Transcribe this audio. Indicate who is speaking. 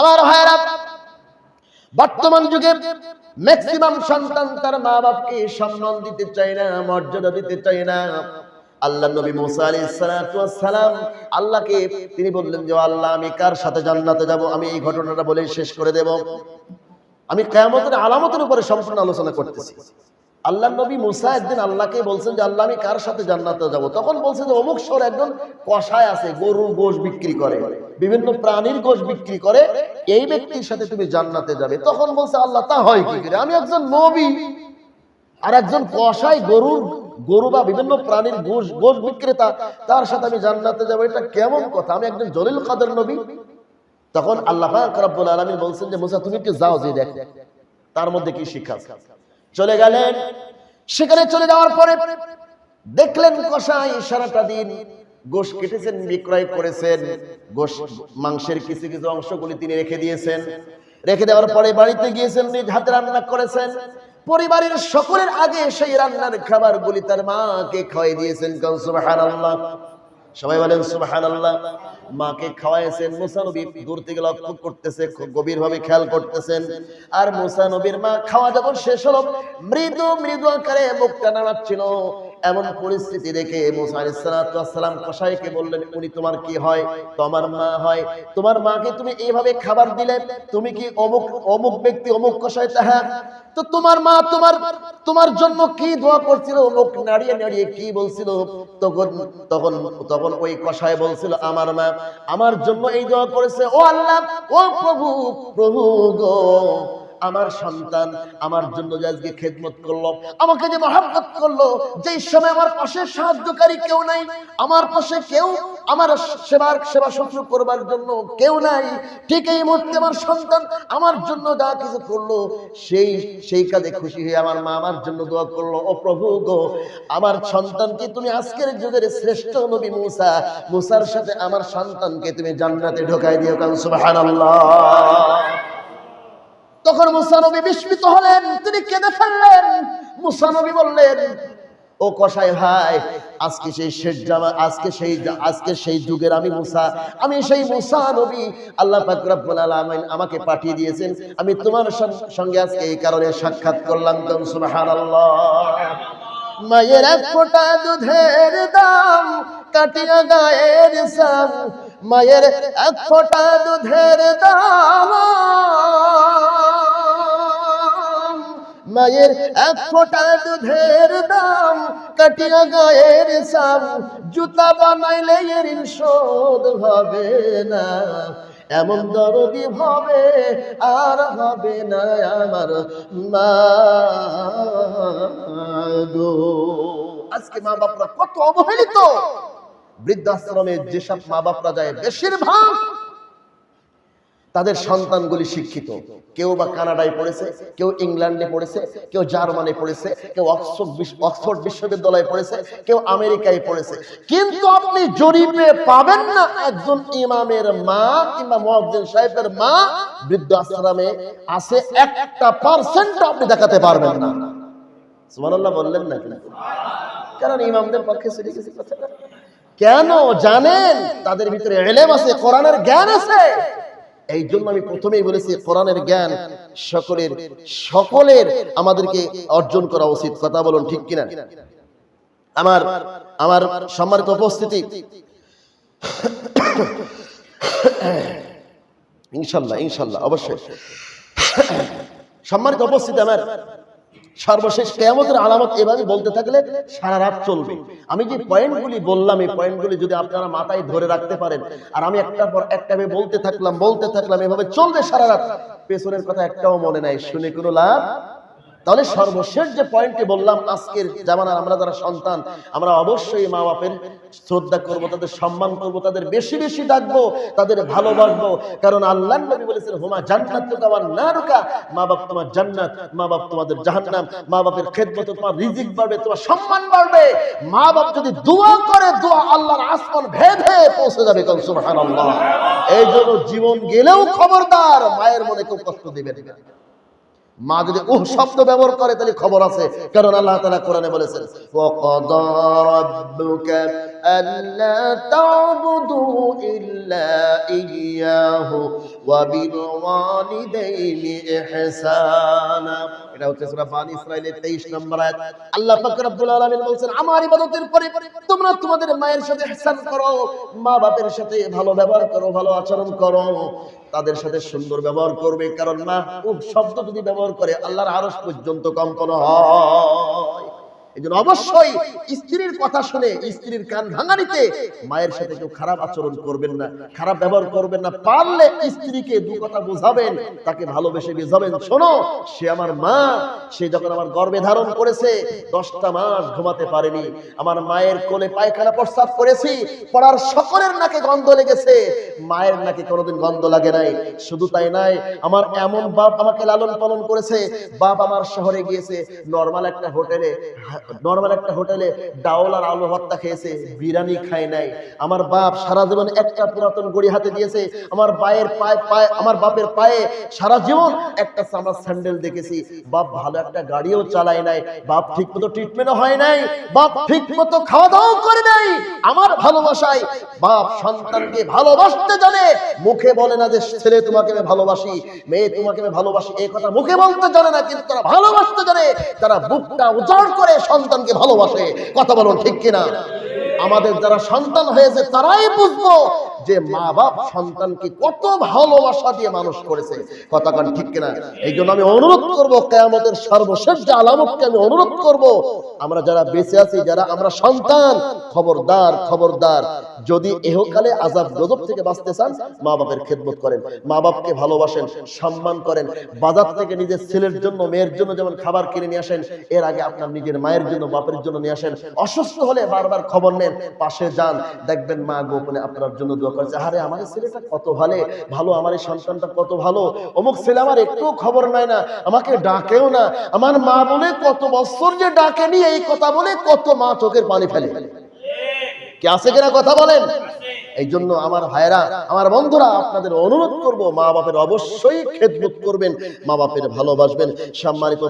Speaker 1: আমার ভাইরা বর্তমান যুগে ম্যাক্সিমাম সন্তান তার মা বাপকে সম্মান দিতে চায় না, মর্যাদা দিতে চায় না। আল্লাহ নবী মুসা ওয়াস সালাম আল্লাহকে তিনি বললেন যে আল্লাহ, আমি কার সাথে জান্নাতে যাব? আমি এই ঘটনাটা বলে শেষ করে দেব। আমি কিয়ামতের আলামতের উপরে সম্পূর্ণ আলোচনা করতেছি। আল্লাহ নবী মুসা একদিন আল্লাহকে বলছেন যে, আল্লাহ, আমি কার সাথে জান্নাতে যাব? তখন বলছে যে, অমুক শহরে একজন কষায় আছে, গরুর গোশ বিক্রি করে, বিভিন্ন প্রাণীর গোশ বিক্রি করে, এই ব্যক্তির সাথে তুমি জান্নাতে যাবে। তখন বলছে, আল্লাহ, তা হয় কি করে? আমি একজন নবী আর একজন কষাই গরুর, গরু বা বিভিন্ন প্রাণীর গোশ গোশ বিক্রেতা, তার সাথে আমি জান্নাতে যাব। এটা কেমন কথা? আমি একজন জলিল কাদের নবী। তখন আল্লাহ পাক রব্বুল আলামিন বলছেন যে, মুসা, তুমি একটু যাও, যে দেখ, তার মধ্যে কি শিক্ষা আছে। চলে গেলেন। সেখানে চলে যাওয়ার পরে দেখলেন কষাই সারাটা দিন গোশ কেটেছেন, বিক্রয় করেছেন। গোশ মাংসের কিছু কিছু অংশগুলি তিনি রেখে দিয়েছেন। রেখে দেওয়ার পরে বাড়িতে গিয়েছেন, নিজ হাতে রান্না করেছেন। পরিবারের সকলের আগে সেই রান্নার খাবারগুলি তার মাকে খাওয়াই দিয়েছেন। কারণ সুবহানাল্লাহ সবাই বলেন সুবহান আল্লাহ মাকে খাওয়াইছেন, মুসা নবী দূর থেকে লক্ষ্য করতেছে, খুব গভীর ভাবে খেয়াল করতেছেন। আর মুসানবীর মা খাওয়া যখন শেষ হলো, মৃদু মৃদু আকারে মুখটা নাড়াচ্ছিল। এমন পরিস্থিতি দেখে মুসা আলাইহিস সালাতু ওয়াস সালাম কসাইকে বললেন, উনি তোমার কি হয়? তোমার মা হয়। তোমার মাকে তুমি এইভাবে খাবার দিলে? তুমি কি অমুক অমুক ব্যক্তি, অমুক কসাই তাহা? তো তোমার মা তোমার তোমার জন্য কি দোয়া করছিল? মুখ নাড়িয়ে নাড়িয়ে কি বলছিল? তখন তখন তখন ওই কষায় বলছিল, আমার মা আমার জন্য এই দোয়া করেছে। ও আল্লাহ, ও প্রভু প্রভু গো। আমার সন্তান আমার জন্য যে আজকে খেদমত করল, আমাকে যে মহাব্বত করল, যেই সময় আমার পাশে সাহায্যকারী কেউ নাই, আমার পাশে কেউ, আমার সেবার সেবা শুশ্রূষ করবার জন্য কেউ নাই, ঠিক এই মুহূর্তে আমার সন্তান আমার জন্য যা কিছু করল, সেই সেই কাজে খুশি হয়ে আমার মা আমার জন্য দোয়া করল, ও প্রভু গো, আমার সন্তানকে তুমি আজকের যুগের শ্রেষ্ঠ নবী মুসা? মুসার সাথে আমার সন্তানকে তুমি জান্নাতে ঢোকাই দিও, কারণ সুবহানাল্লাহ। তখন মুসানবী বিস্মিত হলেন, তিনি কেঁদে ফেললেন। মুসানবী বললেন, ও কসাই ভাই, আজকে সেই শেষ জামা, আজকে সেই আজকে সেই যুগের আমি মুসা, আমি সেই মুসা নবী। আল্লাহ আমাকে পাঠিয়ে দিয়েছেন। আমি তোমার সঙ্গে আজকে এই কারণে সাক্ষাৎ করলাম তখন সুবহানাল্লাহ। মায়ের এক ফোঁটা দুধের দাম, কাটিয়া গায়ের সাম মায়ের এক ফোঁটা দুধের দাম মায়ের এক ফোঁটা দুধের দাম, কাটিয়া গায়ের সাম জুতা বানাইলে এর শোধ হবে না। এমন দরদি হবে আর হবে না আমার মা আজকে মা বাপরা কত অবহেলিত। বৃদ্ধাশ্রমে যেসব মা বাপরা যায়, বেশিরভাগ তাদের সন্তানগুলি শিক্ষিত। কেউ বা কানাডায় পড়েছে, কেউ ইংল্যান্ডে পড়েছে, কেউ জার্মানি পড়েছে, কেউ অক্সফোর্ড বিশ্ববিদ্যালয়ে পড়েছে, কেউ আমেরিকায় পড়েছে। কিন্তু আপনি জরিপে পাবেন না একজন ইমামের মা কিংবা মহাদ্দিন সাহেবের মা। বৃদ্ধ আশ্রমে আছে একটা পার্সেন্ট আপনি দেখাতে পারবেন না। বললেন না কিন্তু। কারণ ইমামদের পক্ষে সেটা কিছু কথা কেন জানেন? তাদের ভিতরে এলেম আছে, কোরআনের জ্ঞান আছে। এই জন্য আমি প্রথমেই বলেছি কোরআনের জ্ঞান সকলের সকলের আমাদেরকে অর্জন করা উচিত কথা বলুন ঠিক কিনা? আমার আমার সম্মানিত উপস্থিতি। ইনশাল্লাহ ইনশাল্লাহ অবশ্যই। সম্মানিত উপস্থিতি আমার। সর্বশেষ কেয়ামতের আলামত এভাবে বলতে থাকলে সারা রাত চলবে। আমি যে পয়েন্টগুলি বললাম, এই পয়েন্টগুলি যদি আপনারা মাথায় ধরে রাখতে পারেন, আর আমি একটার পর একটা আমি বলতে থাকলাম বলতে থাকলাম, এভাবে চলবে সারা রাত। পেছনের কথা একটাও মনে নাই, শুনে কোনো লাভ তাহলে সর্বশেষ যে পয়েন্টটি বললাম, আজকের জামানার আমরা যারা সন্তান, আমরা অবশ্যই মা বাপের শ্রদ্ধা করব, তাদের সম্মান করব, তাদের বেশি বেশি ডাকবো, তাদের ভালোবাসবো। কারণ আল্লাহ নবী বলেছেন, হুমা জান্নাত তো আমার না রুকা মা বাপ তোমার জান্নাত মা বাপ তোমাদের জাহান্নাম মা বাপের খেদমত, তোমার রিজিক বাড়বে, তোমার সম্মান বাড়বে। মা বাপ যদি দোয়া করে, দোয়া আল্লাহর আসমান ভেদে পৌঁছে যাবে কারণ সুবহানাল্লাহ। এই জন্য জীবন গেলেও খবরদার, মায়ের মনে কেউ কষ্ট দিবে। না মা যদি ওহ শব্দ ব্যবহার করে, তাহলে খবর আছে। কারণ আল্লাহ তালা কোরআনে বলেছেন, ওয়াকাদা এটা হচ্ছে আল্লাহ আমার ইবাদতের তোমাদের মায়ের সাথে করো মা বাবার সাথে ভালো ব্যবহার করো, ভালো আচরণ করো। তাদের সাথে সুন্দর ব্যবহার করবে, কারণ মা শব্দ যদি ব্যবহার করে, আল্লাহর আরও পর্যন্ত কম্পন হয়। এই অবশ্যই স্ত্রীর কথা শুনে স্ত্রীর কান ভাঙানিতে মায়ের সাথে কেউ খারাপ আচরণ করবেন না, খারাপ ব্যবহার করবেন না, পারলে স্ত্রীকে দু কথা বোঝাবেন, তাকে ভালোবেসে বোঝাবেন, শোনো, সে আমার মা, সে যখন আমার গর্ভে ধারণ করেছে, দশটা মাস ঘুমাতে পারেনি, আমার মায়ের কোলে পায়খানা প্রস্তাব করেছি, পড়ার সকলের নাকে গন্ধ লেগেছে, মায়ের নাকে কোনোদিন গন্ধ লাগে নাই, শুধু তাই নাই, আমার এমন বাপ আমাকে লালন পালন করেছে, বাপ আমার শহরে গিয়েছে নর্মাল একটা হোটেলে নর্মাল একটা হোটেলে ডাউল আর আলু ভর্তা খেয়েছে, বিরিয়ানি খায় নাই। আমার বাপ সারা জীবন একটা পুরাতন গড়ি হাতে দিয়েছে, আমার পায়ের পায়ে পায়ে, আমার বাপের পায়ে সারা জীবন একটা চামড়া স্যান্ডেল দেখেছি। বাপ ভালো একটা গাড়িও চালায় নাই, বাপ ঠিক মতো ট্রিটমেন্টও হয় নাই, বাপ ঠিক মতো খাওয়া দাওয়াও করে নাই। আমার ভালোবাসায় বাপ সন্তানকে ভালোবাসতে জানে, মুখে বলে না যে, ছেলে, তোমাকে আমি ভালোবাসি, মেয়ে, তোমাকে আমি ভালোবাসি। এই কথা মুখে বলতে জানে না, কিন্তু তারা ভালোবাসতে জানে, তারা বুকটা উজাড় করে সন্তানকে ভালোবাসে। কথা বলুন ঠিক কিনা? আমাদের যারা সন্তান হয়েছে তারাই বুঝব যে মা বাপ সন্তানকে কত ভালোবাসা দিয়ে মানুষ করেছে। কথা কান ঠিক কিনা? এই জন্য আমি অনুরোধ করব, কেয়ামতের সর্বশেষ যে আলামতকে আমি অনুরোধ করব, আমরা যারা বেঁচে আছি, যারা আমরা সন্তান, খবরদার খবরদার, যদি এহকালে আজাব গজব থেকে বাঁচতে চান মা বাপের খেদমত করেন। মা বাপকে ভালোবাসেন, সম্মান করেন। বাজার থেকে নিজের ছেলের জন্য, মেয়ের জন্য যেমন খাবার কিনে নিয়ে আসেন, এর আগে আপনার নিজের মায়ের জন্য, বাপের জন্য নিয়ে আসেন। অসুস্থ হলে বারবার খবর নেন, পাশে যান। দেখবেন মা গোপনে আপনার জন্য দোয়া করছে আরে আমার ছেলেটা কত ভালো ভালো, আমার সন্তানটা কত ভালো। অমুক ছেলে আমার একটু খবর নাই না, আমাকে ডাকেও না। আমার মা বলে কত যে এই কথা বলে কত মা চোখের পানি ফেলে। কি আছে কিনা কথা বলেন? এই জন্য আমার ভাইরা আমার বন্ধুরা, আপনাদের অনুরোধ করব মা বাপের অবশ্যই খেদমত করবেন মা বাপের ভালোবাসবেন, সম্মানিত